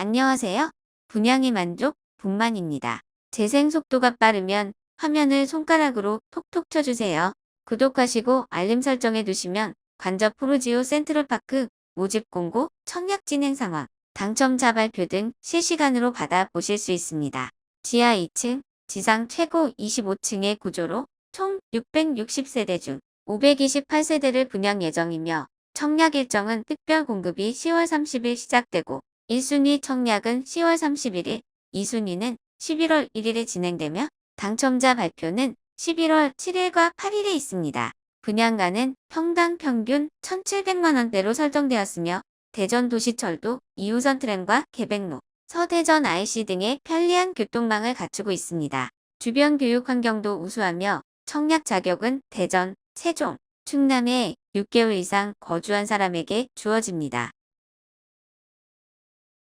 안녕하세요. 분양의 만족, 분만입니다. 재생 속도가 빠르면 화면을 손가락으로 톡톡 쳐주세요. 구독하시고 알림 설정해 두시면 관저 포르지오 센트럴파크 모집 공고, 청약 진행 상황, 당첨자 발표 등 실시간으로 받아보실 수 있습니다. 지하 2층, 지상 최고 25층의 구조로 총 660세대 중 528세대를 분양 예정이며 청약 일정은 특별 공급이 10월 30일 시작되고 1순위 청약은 10월 31일, 2순위는 11월 1일에 진행되며 당첨자 발표는 11월 7일과 8일에 있습니다. 분양가는 평당 평균 1,700만원대로 설정되었으며 대전 도시철도 2호선 트램과 개백로, 서대전 IC 등의 편리한 교통망을 갖추고 있습니다. 주변 교육 환경도 우수하며 청약 자격은 대전, 세종, 충남에 6개월 이상 거주한 사람에게 주어집니다.